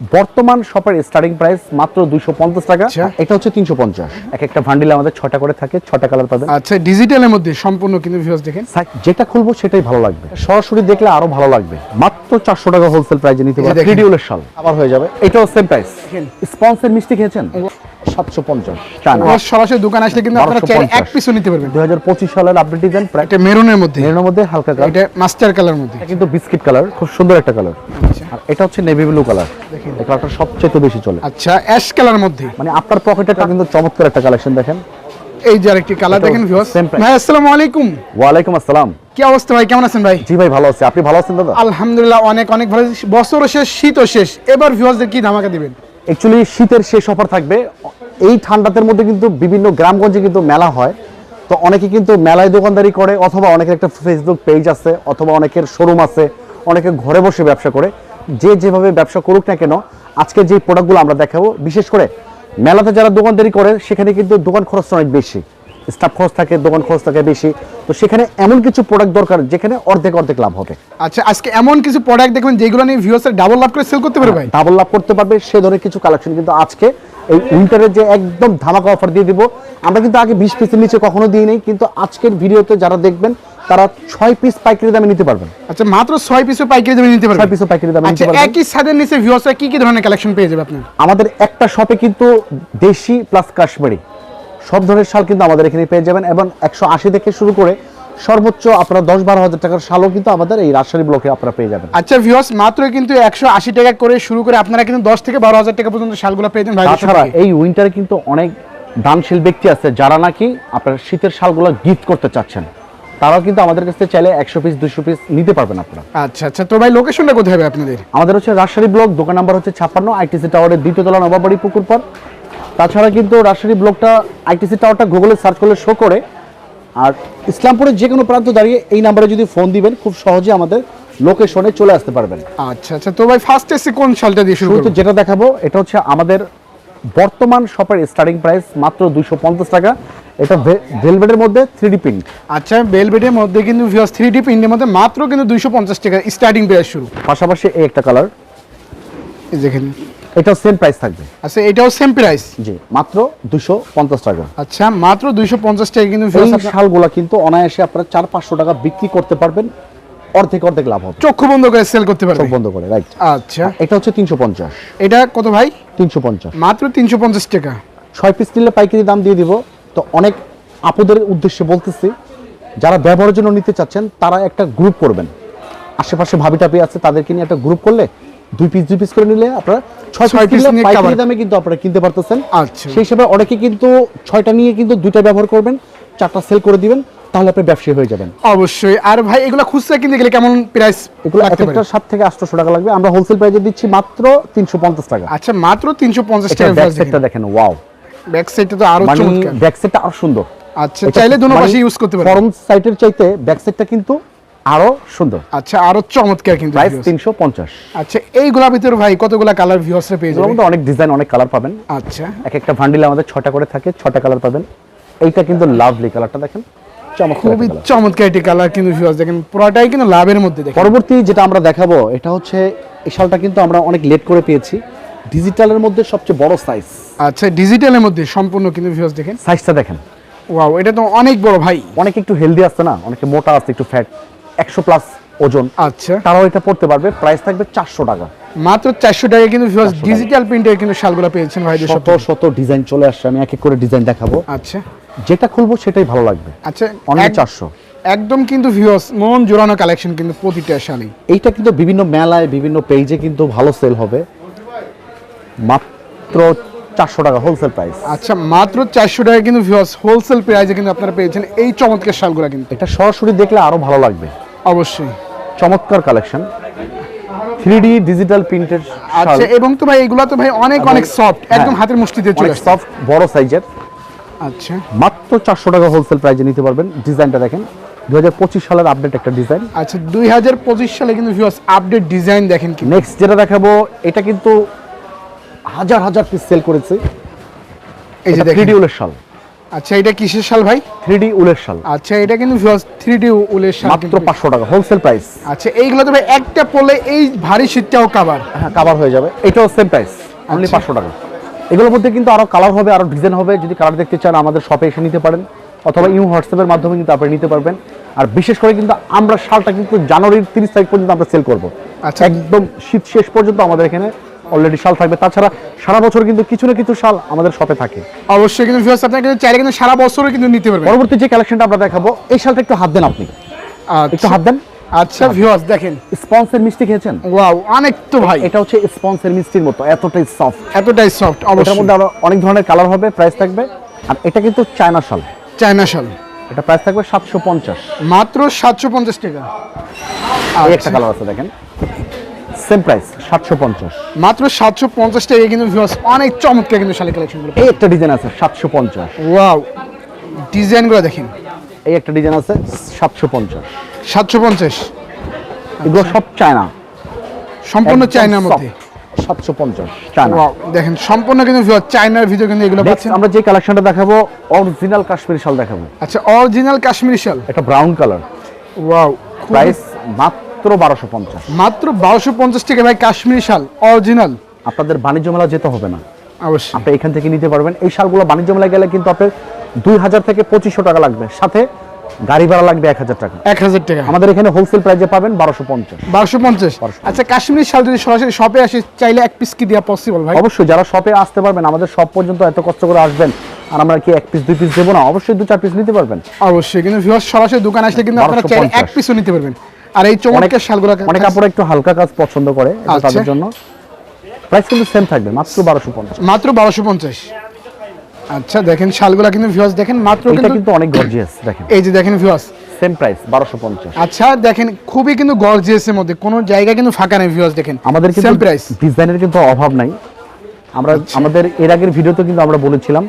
বর্তমান শপের starting price মাত্র দুইশো পঞ্চাশ টাকা। আচ্ছা। এটা হচ্ছে তিনশো পঞ্চাশ। এক একটা ভান্ডিলে আমাদের ছটা করে থাকে ছটা কালার পাবেন। আচ্ছা ডিজিটালের মধ্যে সম্পূর্ণ কিন্তু ভিউয়ার্স দেখেন। যেটা খুলবো সেটাই ভালো লাগবে। সরাসরি দেখলে আরও ভালো লাগবে। মাত্র চারশো টাকা হোলসেল প্রাইসে নিতে পারবে পারবেন। ফ্রিডিউলের শাল আবার হয়ে যাবে। এটাও সেম প্রাইস স্পন্সের মিষ্টি খেয়েছেন? সাতশো পঞ্চাশ। সরাসরি দোকান আসলে কিন্তু আপনারা চাইলে এক পিসও নিতে পারবেন। দুই হাজার পঁচিশ সালের আপডেট ডিজাইন প্রায় এটা মেরুনের মধ্যে। মেরুনের মধ্যে হালকা কালার এটা মাস্টার কালার মধ্যে। কিন্তু বিস্কিট কালার খুব সুন্দর একটা কালার আচ্ছা। আর এটা হচ্ছে নেভি ব্লু কালার এই কালারটা সবচেয়ে বেশি চলে। আচ্ছা অ্যাশ কালার মধ্যে। মানে আপনার পকেটে কিন্তু চমৎকার একটা কালেকশন দেখেন। এই যে আরেকটি কালার দেখেন ভিউয়ার্স same ভাই আসসালামু আলাইকুম। আসসালাম। কি অবস্থা ভাই কেমন আছেন ভাই? জি ভাই ভালো আছি। আপনি ভালো আছেন দাদা? আলহামদুলিল্লাহ অনেক অনেক ভালো। আছি। বছরও শেষ শীতও শেষ। এবার ভিউয়ার্সদের কি ধামাকা দিবেন? অ্যাকচুয়ালি শীতের শেষ অফার থাকবে। এই ঠান্ডাতের মধ্যে কিন্তু বিভিন্ন গ্রামগঞ্জে কিন্তু মেলা হয়। তো অনেকে কিন্তু মেলায় দোকানদারি করে, অথবা অনেকের একটা ফেসবুক পেজ আছে, অথবা অনেকের শোরুম আছে, অনেকে ঘরে বসে ব্যবসা করে। যে যেভাবে ব্যবসা করুক না কেন, আজকে যে প্রোডাক্টগুলো আমরা দেখাবো, বিশেষ করে মেলাতে যারা দোকানদারি করে, সেখানে কিন্তু দোকান খরচটা অনেক বেশি। স্টাফ খরচ থাকে দোকান খরচ থাকে বেশি। তো সেখানে এমন কিছু প্রোডাক্ট দরকার যেখানে অর্ধেক অর্ধেক লাভ হবে। আচ্ছা আজকে এমন কিছু প্রোডাক্ট দেখবেন যেগুলো নিয়ে ভিউয়ার্সের ডাবল লাভ করে সেল করতে পারে ভাই? ডাবল লাভ করতে পারবে সে ধরনের কিছু কালেকশন কিন্তু আজকে এই উইন্টারের যে একদম ধামাকা অফার দিয়ে দিব আমরা কিন্তু আগে বিশ পিসের নিচে কখনো দিই নাই কিন্তু আজকের ভিডিওতে যারা দেখবেন তারা ছয় পিস পাইকারি দামে নিতে পারবেন। আচ্ছা মাত্র ছয় পিসও পাইকারি দামে নিতে পারবেন? ছয় পিসও পাইকারি দামে নিতে আচ্ছা পারবেন। একই ছাদের নিচে ভিউয়ার্সরা কি কি ধরনের কালেকশন পেয়ে যাবে আপনি আমাদের একটা শপে কিন্তু দেশি প্লাস কাশ্মীরি। সব ধরনের শাল কিন্তু আমাদের এখানে পেয়ে যাবেন এবং একশো আশি থেকে শুরু করে সর্বোচ্চ আপনারা দশ বারো হাজার টাকার শালও কিন্তু আমাদের এই রাজশাহী ব্লকে আপনারা পেয়ে যাবেন। আচ্ছা ভিউয়ার্স মাত্র কিন্তু একশো আশি টাকা করে শুরু করে আপনারা কিন্তু দশ থেকে বারো হাজার টাকা পর্যন্ত শালগুলো পেয়ে যাবেন তাছাড়া এই উইন্টারে কিন্তু অনেক দানশীল ব্যক্তি আছে যারা নাকি আপনার শীতের শালগুলো গিফট করতে চাচ্ছেন। তারাও কিন্তু আমাদের কাছ থেকে চাইলে একশো পিস দুশো পিস নিতে পারবেন আপনারা। আচ্ছা আচ্ছা। তো ভাই লোকেশনটা কোথায় হবে আপনাদের? আমাদের হচ্ছে রাজশাহী ব্লক দোকান নাম্বার হচ্ছে ছাপ্পান্ন আইটিসি টাওয়ারের দ্বিতীয় তলা নবাবাড়ি পুকুর পর তাছাড়া কিন্তু রাজশাহী ব্লকটা আইটিসি টাওয়ারটা গুগলে সার্চ করলে শো করে। আর ইসলামপুরের যে কোনো প্রান্ত দাঁড়িয়ে এই নাম্বারে যদি ফোন দিবেন খুব সহজে আমাদের লোকেশনে চলে আসতে পারবেন। আচ্ছা আচ্ছা। তো ভাই ফার্স্ট এসে কোন শালটা দিয়ে শুরু করব? যেটা দেখাবো এটা হচ্ছে আমাদের বর্তমান শপের স্টার্টিং প্রাইস মাত্র দুইশো পঞ্চাশ টাকা। এটা ভেলভেটের মধ্যে থ্রি ডি প্রিন্ট আচ্ছা বেলবেটের মধ্যে কিন্তু ভিউয়ার্স থ্রি ডি প্রিন্টের মধ্যে মাত্র কিন্তু দুইশো পঞ্চাশ টাকা স্টার্টিং প্রাইস শুরু। পাশাপাশি এই একটা কালার এই দেখেন। এটাও সেম প্রাইস থাকবে। আচ্ছা এটাও সেম প্রাইস জি মাত্র দুশো পঞ্চাশ টাকা। আচ্ছা মাত্র দুইশো পঞ্চাশ টাকা কিন্তু এই শালগুলা কিন্তু অনায়াসে আপনারা চার পাঁচশো টাকা বিক্রি করতে পারবেন। অর্ধেক অর্ধেক লাভ হবে। চক্ষু বন্ধ করে সেল করতে চোখ পারবে বন্ধ করে রাইট আচ্ছা। এটা হচ্ছে তিনশো পঞ্চাশ। এটা কত ভাই? তিনশো পঞ্চাশ। মাত্র তিনশো পঞ্চাশ টাকা। ছয় পিস নিলে পাইকারি দাম দিয়ে দিব। তো অনেক আপুদের উদ্দেশ্যে বলতেছি যারা ব্যবহারের জন্য নিতে চাচ্ছেন তারা একটা গ্রুপ করবেন। আশেপাশে ভাবি টাপি আছে তাদেরকে নিয়ে একটা গ্রুপ করলে দুই পিস দুই পিস করে নিলে আপনারা ছয় ছয় পিস piece নিলে নিয়ে পাইকারি দামে কিন্তু আপনারা কিনতে পারতেছেন। আচ্ছা। সেই হিসাবে অনেকে কিন্তু ছয়টা নিয়ে কিন্তু দুইটা ব্যবহার করবেন চারটা সেল করে দিবেন তাহলে আপনি ব্যবসায়ী হয়ে যাবেন। অবশ্যই। আর ভাই এগুলো খুচরা কিনতে গেলে কেমন প্রাইস এগুলো একটা সাত থেকে আটশোশো টাকা লাগবে। আমরা হোলসেল প্রাইসে দিচ্ছি মাত্র তিনশো পঞ্চাশ টাকা। আচ্ছা মাত্র তিনশো পঞ্চাশ টাকা ব্যাক সাইডটা দেখেন। ওয়াও ব্যাক সাইডটা তো আরও মানে চমৎকার। ব্যাক সাইডটা আরও সুন্দর। আচ্ছা চাইলে দুনো পাশে ইউজ করতে পারবেন ফরম সাইটের চাইতে ব্যাক সাইডটা কিন্তু আরও সুন্দর। আচ্ছা আরও চমৎকার কিন্তু প্রাইস viewers। তিনশো পঞ্চাশ। আচ্ছা এইগুলা ভিতরে ভাই কতগুলা কালার ভিউয়ার্সরা পেয়ে এগুলোর যাবে মধ্যে অনেক ডিজাইন অনেক কালার পাবেন। আচ্ছা। এক একটা ভান্ডিলে আমাদের ছটা করে থাকে ছটা কালার পাবেন। এইটা কিন্তু লাভলি কালারটা দেখেন। খুবই চমৎকার একটি কালার কিন্তু ভিউয়ার্স দেখেন। পুরোটাই কিন্তু লাভের মধ্যে দেখেন। পরবর্তী যেটা আমরা দেখাবো এটা হচ্ছে এই শালটা কিন্তু আমরা অনেক লেট করে পেয়েছি। ডিজিটালের মধ্যে সবচেয়ে বড় সাইজ আচ্ছা ডিজিটালের মধ্যে সম্পূর্ণ কিন্তু ভিউয়ার্স দেখেন। সাইজটা দেখেন। ওয়াও এটা তো অনেক বড় ভাই। অনেক একটু হেলদি আছে না অনেকে মোটা আছে একটু ফ্যাট একশো প্লাস ওজন। আচ্ছা। তারাও এটা পড়তে পারবে প্রাইস থাকবে চারশো টাকা। মাত্র চারশো টাকা। কিন্তু ডিজিটাল প্রিন্টের কিন্তু শালগুলো পেয়েছেন ভাইদের শত শত ডিজাইন চলে আসছে আমি এক এক করে ডিজাইন দেখাবো। আচ্ছা। যেটা খুলবো সেটাই ভালো লাগবে। আচ্ছা অনেক চারশো। একদম কিন্তু ভিউয়ার্স মন জোরানো কালেকশন কিন্তু প্রতিটা শাড়ি এইটা কিন্তু বিভিন্ন মেলায় বিভিন্ন পেজে কিন্তু ভালো সেল হবে। মাত্র চারশো টাকা হোলসেল প্রাইস আচ্ছা মাত্র চারশো টাকা কিন্তু ভিউয়ার্স হোলসেল প্রাইসে কিন্তু আপনারা পেয়েছেন এই চমৎকার শালগুলো কিন্তু। এটা সরাসরি দেখলে আরও ভালো লাগবে। অবশ্যই। চমৎকার কালেকশন থ্রি ডি ডিজিটাল প্রিন্টের আচ্ছা এবং তো ভাই এগুলো তো ভাই অনেক অনেক সফট একদম হ্যাঁ, হাতের মুষ্টিতে চলে সফট বড় সাইজের আচ্ছা। মাত্র চারশো টাকা হোলসেল প্রাইজে নিতে পারবেন। ডিজাইনটা দেখেন দু হাজার পঁচিশ সালের আপডেট একটা ডিজাইন আচ্ছা দুই হাজার পঁচিশ সালে কিন্তু ভিউয়ার্স আপডেট ডিজাইন দেখেন কি? নেক্সট যেটা দেখাবো এটা কিন্তু হাজার হাজার পিস সেল করেছে। এই যে ফ্রিডিউলের শাল। আচ্ছা এটা কিসের শাল ভাই? থ্রি ডি উলের শাল। আচ্ছা এটা কিন্তু থ্রি ডি উলের শাল মাত্র কিন্তু। পাঁচশো টাকা হোলসেল প্রাইস আচ্ছা এইগুলো তো ভাই একটা পরলে এই ভারী শীতটাও কাবার হ্যাঁ কাভার হয়ে যাবে। এটাও সেম প্রাইস অনলি আচ্ছা। পাঁচশো টাকা। এগুলোর মধ্যে কিন্তু আরও কালার হবে আরও ডিজাইন হবে যদি কালার দেখতে চান আমাদের শপে এসে নিতে পারেন অথবা ইউ হোয়াটসঅ্যাপের মাধ্যমে কিন্তু আপনি নিতে পারবেন। আর বিশেষ করে কিন্তু আমরা শালটা কিন্তু জানুয়ারির তিরিশ তারিখ পর্যন্ত আমরা সেল করব। আচ্ছা। একদম শীত শেষ পর্যন্ত আমাদের এখানে অলরেডি শাল থাকবে। তাছাড়া সারা বছর কিন্তু কিছু না কিছু শাল আমাদের শপে থাকে। অবশ্যই কিন্তু ভিউয়ার্স আপনারা কিন্তু চাইলে কিন্তু সারা বছরও কিন্তু নিতে পারবেন। পরবর্তী যে কালেকশনটা আমরা দেখাবো এই শালটা একটু হাত দেন আপনি। একটু হাত দেন। আচ্ছা ভিউয়ার্স দেখেন। স্পন্সের মিষ্টি খেয়েছেন? ওয়াও অনেক তো ভাই। এটা হচ্ছে স্পন্সের মিষ্টির মতো এতটাই সফট এতটাই সফট অবশ্যই। মধ্যে আরও অনেক ধরনের কালার হবে প্রাইস থাকবে। আর এটা কিন্তু চায়না শাল। চায়না শাল। এটা প্রাইস থাকবে সাতশো পঞ্চাশ। মাত্র সাতশো পঞ্চাশ টাকা। এই একটা আচ্ছা। কালার আছে দেখেন। সেম প্রাইস সাতশো পঞ্চাশ। মাত্র সাতশো পঞ্চাশ টাকা কিন্তু ভিউয়ার্স অনেক চমৎকার কিন্তু শাড়ি কালেকশনগুলো এই একটা ডিজাইন আছে সাতশো পঞ্চাশ। ওয়াও ডিজাইনগুলো দেখেন। এই একটা ডিজাইন আছে সাতশো পঞ্চাশ। সাতশো পঞ্চাশ। এগুলো সব চায়না সম্পূর্ণ চায়নার মধ্যে। সাতশো পঞ্চাশ চায়না ওয়াও দেখেন সম্পূর্ণ কিন্তু ভিউয়ার চায়নার ভিতরে কিন্তু এগুলো পাচ্ছেন। আমরা যে কালেকশনটা দেখাবো অরিজিনাল কাশ্মীরি শাল দেখাবো। আচ্ছা অরিজিনাল কাশ্মীরি শাল। এটা ব্রাউন কালার ওয়াও প্রাইস মাত্র বারোশো পঞ্চাশ। মাত্র বারোশো পঞ্চাশ টাকা ভাই কাশ্মীরি শাল অরিজিনাল আপনাদের বাণিজ্য মেলা যেতে হবে না। অবশ্যই। আপনি এখান থেকে নিতে পারবেন। এই শালগুলো বাণিজ্য মেলায় গেলে কিন্তু আপনার দুই হাজার থেকে পঁচিশশো টাকা লাগবে। সাথে গাড়ি ভাড়া লাগবে এক হাজার টাকা। এক হাজার টাকা। আমাদের এখানে হোলসেল প্রাইসে পাবেন বারোশো পঞ্চাশ। বারোশো পঞ্চাশ। আচ্ছা কাশ্মীরি শাল যদি সরাসরি শপে আসে চাইলে এক পিস কি দেওয়া পসিবল ভাই? অবশ্যই যারা শপে আসতে পারবেন আমাদের শপ পর্যন্ত এত কষ্ট করে আসবেন আর আমরা কি এক পিস দুই পিস দেবো না? অবশ্যই দু চার পিস নিতে পারবেন। অবশ্যই কিন্তু সরাসরি দোকান আসলে কিন্তু আপনারা চাইলে এক পিসও নিতে পারবেন। আর এই চমৎকার শালগুলো অনেক কাপড় একটু হালকা কাজ পছন্দ করে আচ্ছা। তাদের জন্য। প্রাইস কিন্তু সেম থাকবে মাত্র বারোশো পঞ্চাশ। মাত্র বারোশো পঞ্চাশ। আচ্ছা দেখেন শালগুলা কিন্তু ভিউয়ার্স দেখেন মাত্র এটা কিন্তু অনেক গর্জিয়াস দেখেন। এই যে দেখেন ভিউয়ার্স সেম প্রাইস বারোশো পঞ্চাশ। আচ্ছা দেখেন খুবই কিন্তু গর্জিয়াস এর মধ্যে কোনো জায়গা কিন্তু ফাঁকা নেই ভিউয়ার্স দেখেন। আমাদের কিন্তু সেম প্রাইস ডিজাইনের কিন্তু অভাব নাই। আমরা আচ্ছা। আমাদের এর আগের ভিডিওতে কিন্তু আমরা বলেছিলাম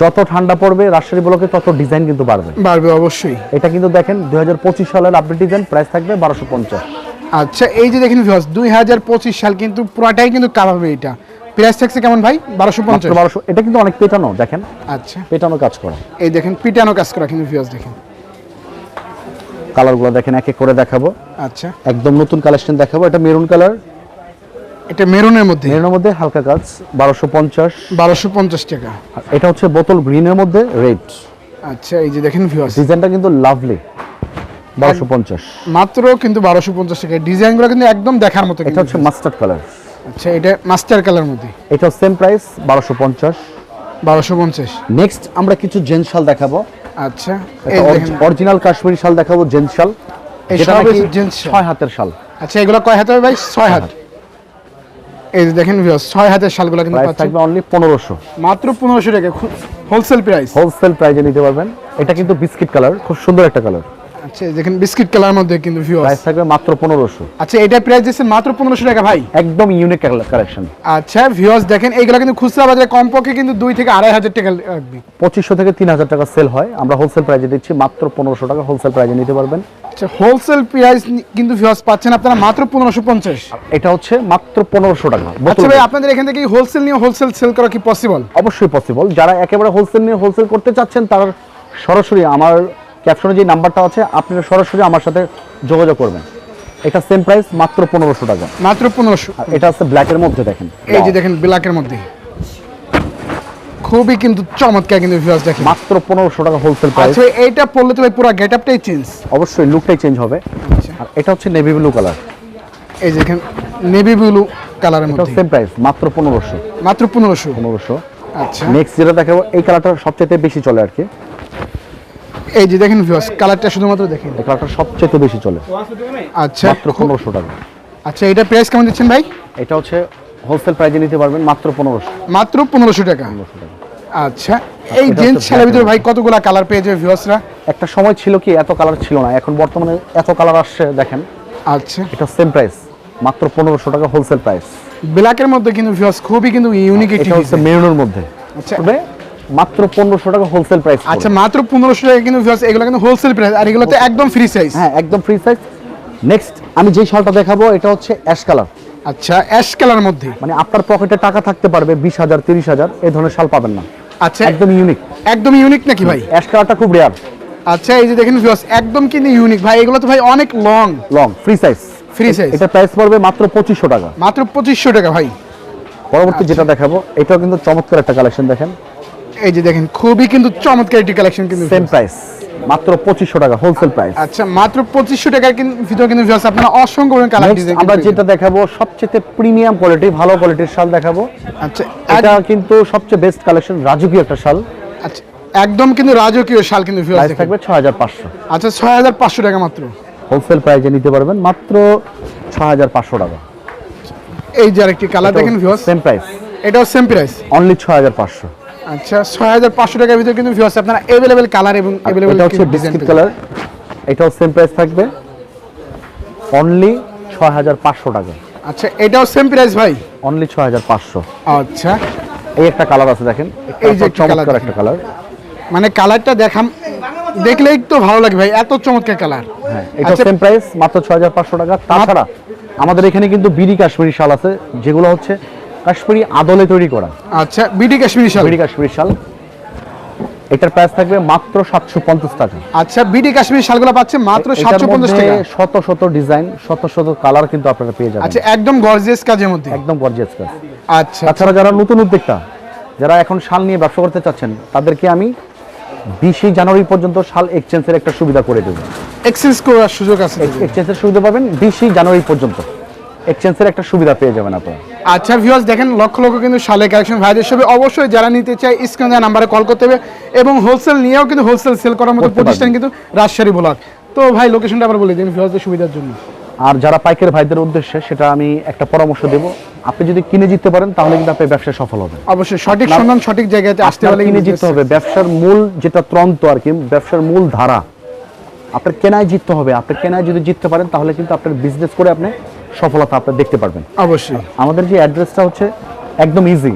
যত ঠান্ডা পড়বে রাজশাহী ব্লকে তত ডিজাইন কিন্তু বাড়বে। বাড়বে অবশ্যই। এটা কিন্তু দেখেন দুই হাজার পঁচিশ সালের আপডেট ডিজাইন প্রাইস থাকবে বারোশো পঞ্চাশ। আচ্ছা এই যে দেখেন ভিউয়ার্স দুই হাজার পঁচিশ সাল কিন্তু পুরাটাই কিন্তু কাভার হবে এটা। প্রাইস থাকছে কেমন ভাই? বারোশো পঞ্চাশ। বারোশো এটা কিন্তু অনেক পেটানো দেখেন। আচ্ছা। পেটানো কাজ করা। এই দেখেন পিটানো কাজ করা কিন্তু ভিউয়ার্স দেখেন। কালারগুলো দেখেন এক এক করে দেখাবো। আচ্ছা। একদম নতুন কালেকশন দেখাবো এটা মেরুন কালার এটা মেরুনের মধ্যে। মেরুনের মধ্যে হালকা কাজ বারোশো পঞ্চাশ। বারোশো পঞ্চাশ টাকা। এটা হচ্ছে বোতল গ্রিনের মধ্যে রেড। আচ্ছা এই যে দেখেন ভিউয়ার্স ডিজাইনটা কিন্তু লাভলি বারোশো পঞ্চাশ। মাত্র কিন্তু বারোশো পঞ্চাশ টাকা। ডিজাইনগুলো কিন্তু একদম দেখার মতো এটা হচ্ছে মাস্টার্ড কালার। আচ্ছা এটা মাস্টার কালার মধ্যে। এটা সেম প্রাইস বারোশো পঞ্চাশ। বারোশো পঞ্চাশ। নেক্সট আমরা কিছু জেন্টস শাল দেখাবো। আচ্ছা এই দেখেন। অরিজিনাল কাশ্মীরি শাল দেখাবো জেন্টস শাল। gents শাল। ছয় হাতের শাল। আচ্ছা এগুলো কয় হাতে হবে ভাই? ছয় হাত। এই যে দেখেন ভিউয়ার্স ছয় হাতের শালগুলো কিন্তু প্রাইস পাচ্ছেন। থাকবে অনলি পনেরোশো। মাত্র পনেরোশো টাকা হোলসেল প্রাইস হোলসেল প্রাইজে নিতে পারবেন। এটা কিন্তু বিস্কিট কালার খুব সুন্দর একটা কালার আচ্ছা দেখেন বিস্কিট কালার মধ্যে কিন্তু ভিউয়ার্স প্রাইস থাকবে মাত্র পনেরোশো। আচ্ছা এটা প্রাইস দিচ্ছেন মাত্র পনেরোশো টাকা ভাই। একদম ইউনিক কালেকশন আচ্ছা ভিউয়ার্স দেখেন এইগুলো কিন্তু খুচরা বাজারে কমপক্ষে কিন্তু দুই থেকে আড়াই হাজার টাকা রাখবে পঁচিশশো থেকে তিন হাজার টাকা সেল হয়। আমরা হোলসেল প্রাইজে দিচ্ছি মাত্র পনেরোশো টাকা হোলসেল প্রাইজে নিতে পারবেন। আচ্ছা হোলসেল প্রাইস কিন্তু ভিউয়ার্স পাচ্ছেন আপনারা মাত্র পনেরোশো পঞ্চাশ। এটা হচ্ছে মাত্র পনেরোশো টাকা আচ্ছা ভাই আপনাদের এখান থেকে হোলসেল নিয়ে হোলসেল সেল করা কি পসিবল অবশ্যই পসিবল যারা একেবারে হোলসেল নিয়ে হোলসেল করতে চাচ্ছেন তারা সরাসরি আমার ক্যাপশনে যে নাম্বারটা আছে আপনারা সরাসরি আমার সাথে যোগাযোগ করবেন। এটা সেম প্রাইস মাত্র পনেরোশো টাকা। মাত্র পনেরোশো। এটা আছে ব্ল্যাকের মধ্যে দেখেন। এই যে দেখেন ব্ল্যাকের মধ্যে। খুবই কিন্তু চমৎকার কিন্তু ভিউয়ার্স দেখেন। মাত্র পনেরোশো টাকা হোলসেল প্রাইস আচ্ছা এইটা পড়লে তো ভাই পুরো গেট আপটাই চেঞ্জ অবশ্যই লুকটাই চেঞ্জ হবে। আচ্ছা। আর এটা হচ্ছে নেভি ব্লু কালার এই যে দেখেন নেভি ব্লু কালারের এটা মধ্যে। সেম প্রাইস মাত্র পনেরোশো। মাত্র পনেরোশো। পনেরোশো। আচ্ছা। নেক্সট যেটা দেখাবো এই কালারটা সবচেয়ে বেশি চলে আর কি। এই যে দেখেন ভিউয়ার্স কালারটা শুধুমাত্র দেখেন। এই কালারটা সবচেয়ে বেশি চলে। আচ্ছা। মাত্র পনেরোশো টাকা। আচ্ছা এটা প্রাইস কেমন দিচ্ছেন ভাই? এটা হচ্ছে হোলসেল প্রাইজে নিতে পারবেন মাত্র পনেরোশো। মাত্র পনেরোশো টাকা। পনেরোশো টাকা। আচ্ছা এই এটা জেন্টস শালের ভিতরে ভাই কতগুলা কালার পেয়ে যাবে ভিউয়ার্সরা একটা সময় ছিল কি এত কালার ছিল না এখন বর্তমানে এত কালার আসছে দেখেন। আচ্ছা। এটা সেম প্রাইস মাত্র পনেরোশো টাকা হোলসেল প্রাইস ব্ল্যাকের মধ্যে কিন্তু ভিউয়ার্স খুবই কিন্তু ইউনিক এটা হচ্ছে মেরুনের মধ্যে। আচ্ছা। মাত্র পনেরোশো টাকা হোলসেল প্রাইস আচ্ছা মাত্র পনেরোশো টাকা কিন্তু ভিউয়ার্স এগুলো কিন্তু হোলসেল প্রাইস আর এগুলো তো একদম ফ্রি সাইজ হ্যাঁ একদম ফ্রি সাইজ নেক্সট আমি যেই শালটা দেখাবো এটা হচ্ছে অ্যাশ কালার আচ্ছা অ্যাশ কালার মধ্যে। মানে আপনার পকেটে টাকা থাকতে পারবে বিশ হাজার তিরিশ হাজার এই ধরনের শাল পাবেন না। আচ্ছা একদম ইউনিক একদম ইউনিক নাকি ভাই? অ্যাশ কালারটা খুব রেয়ার আচ্ছা এই যে দেখেন ভিউয়ার্স একদম কিন্তু ইউনিক ভাই এগুলো তো ভাই অনেক long long free size Free size। এটা প্রাইস পড়বে মাত্র পঁচিশশো টাকা। মাত্র পঁচিশশো টাকা ভাই। পরবর্তী যেটা দেখাবো এটাও কিন্তু চমৎকার একটা কালেকশন দেখেন। এই যে দেখেন খুবই কিন্তু চমৎকার একটি কালেকশন কিন্তু সেম প্রাইস মাত্র পঁচিশশো টাকা হোলসেল প্রাইস আচ্ছা মাত্র পঁচিশশো টাকার কিন্তু ভিতরে কিন্তু ভিউয়ার্স আপনারা অসংখ্য কালার ডিজাইন আমরা যেটা দেখাবো সবচেয়ে প্রিমিয়াম কোয়ালিটি ভালো কোয়ালিটির শাল দেখাবো। আচ্ছা এটা কিন্তু সবচেয়ে বেস্ট কালেকশন রাজকীয় একটা শাল। আচ্ছা একদম কিন্তু রাজকীয় শাল কিন্তু ভিউয়ার্স থাকবে ছ হাজার পাঁচশো। আচ্ছা ছয় হাজার পাঁচশো টাকা মাত্র। হোলসেল প্রাইসে নিতে পারবেন মাত্র ছ হাজার পাঁচশো টাকা। এই যে আরেকটি কালার দেখেন ভিউয়ার্স সেম প্রাইস এটাও সেম প্রাইস অনলি ছ হাজার পাঁচশো। আচ্ছা ছয় হাজার পাঁচশো টাকার ভিতরে কিন্তু ভিউয়ার্স আপনারা অ্যাভেলেবেল কালার এবং অ্যাভেলেবেল এটা হচ্ছে বিস্কিট কালার এটাও সেম প্রাইস থাকবে। অনলি ছ হাজার পাঁচশো টাকা। আচ্ছা এটাও সেম প্রাইস ভাই? অনলি ছ হাজার পাঁচশো। আচ্ছা। এই একটা কালার আছে দেখেন। এই যে চমৎকার একটা কালার মানে কালারটা দেখাম দেখলেই তো ভালো লাগে ভাই এত চমৎকার কালার হ্যাঁ এটা সেম প্রাইস মাত্র ছ হাজার পাঁচশো টাকা। তাছাড়া আমাদের এখানে কিন্তু বিডি কাশ্মীরি শাল আছে যেগুলো হচ্ছে কাশ্মীরি আদলে তৈরি করা। আচ্ছা বিডি কাশ্মীরি শাল। বিডি কাশ্মীরি শাল। এটার প্রাইস থাকবে মাত্র সাতশো পঞ্চাশ টাকা। আচ্ছা বিডি কাশ্মীরি শালগুলো পাচ্ছে মাত্র সাতশো পঞ্চাশ টাকা। শত শত ডিজাইন শত শত কালার কিন্তু আপনারা পেয়ে যাবেন। আচ্ছা একদম গর্জিয়াস কাজের মধ্যে। একদম গর্জিয়াস কাজ। আচ্ছা। তাছাড়া যারা নতুন উদ্যোক্তা যারা এখন শাল নিয়ে ব্যবসা করতে চাচ্ছেন তাদেরকে আমি বিশে জানুয়ারি পর্যন্ত শাল এক্সচেঞ্জের একটা সুবিধা করে দেবো। এক্সচেঞ্জ করার সুযোগ আছে। এক্সচেঞ্জের সুবিধা পাবেন বিশে জানুয়ারি পর্যন্ত। এক্সচেঞ্জের একটা সুবিধা পেয়ে যাবেন আপনারা। আচ্ছা ভিউয়ার্স দেখেন লক্ষ লক্ষ কিন্তু শালের কালেকশন ভাইদের সবে অবশ্যই যারা নিতে চায় স্ক্রিনে নাম্বারে কল করতে হবে এবং হোলসেল নিয়েও কিন্তু হোলসেল সেল করার মতো প্রতিষ্ঠান কিন্তু রাজশাহী ব্লক। তো ভাই লোকেশনটা আবার বলে দিন ভিউয়ার্সদের সুবিধার জন্য। আর যারা পাইকারি ভাইদের উদ্দেশ্যে সেটা আমি একটা পরামর্শ দেব। আপনি যদি কিনে জিততে পারেন তাহলে কিন্তু আপনার ব্যবসা সফল হবে অবশ্যই সঠিক আপনার- সন্ধান সঠিক জায়গাতে আসতে আপনার হলে কিনে জিততে হবে। ব্যবসার মূল যেটা ত্রন্ত আর কি ব্যবসার মূল ধারা। আপনার কেনায় জিততে হবে। আপনি কেনায় যদি জিততে পারেন তাহলে কিন্তু আপনার বিজনেস করে আপনি সফলতা আপনি দেখতে পারবেন। অবশ্যই। আমাদের যে অ্যাড্রেসটা হচ্ছে একদম ইজি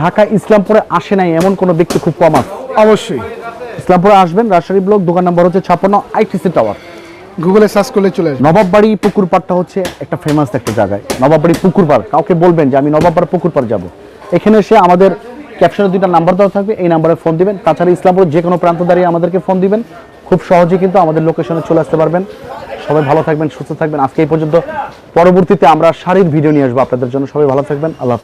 ঢাকা ইসলামপুরে আসে নাই এমন কোনো ব্যক্তি খুব কম আছে। অবশ্যই। ইসলামপুরে আসবেন রাজশাহী ব্লক দোকান নাম্বার হচ্ছে ছাপ্পান্ন আইটিসি টাওয়ার। গুগলে সার্চ করলে চলে আসবে। নবাববাড়ি পুকুর পাড়টা হচ্ছে একটা ফেমাস একটা জায়গায়। নবাববাড়ি পুকুর পাড় কাউকে বলবেন যে আমি নবাববাড়ি পুকুর পাড় যাব। এখানে এসে আমাদের ক্যাপশনে দুইটা নাম্বার দেওয়া থাকবে এই নাম্বারে ফোন দিবেন। তাছাড়া ইসলামপুর যে কোনো প্রান্ত দাঁড়িয়ে আমাদেরকে ফোন দিবেন। খুব সহজে কিন্তু আমাদের লোকেশনে চলে আসতে পারবেন। সবাই ভালো থাকবেন, সুস্থ থাকবেন। আজকে এই পর্যন্ত। পরবর্তীতে আমরা শাড়ির ভিডিও নিয়ে আসব আপনাদের জন্য। সবাই ভালো থাকবেন। আল্লাহ।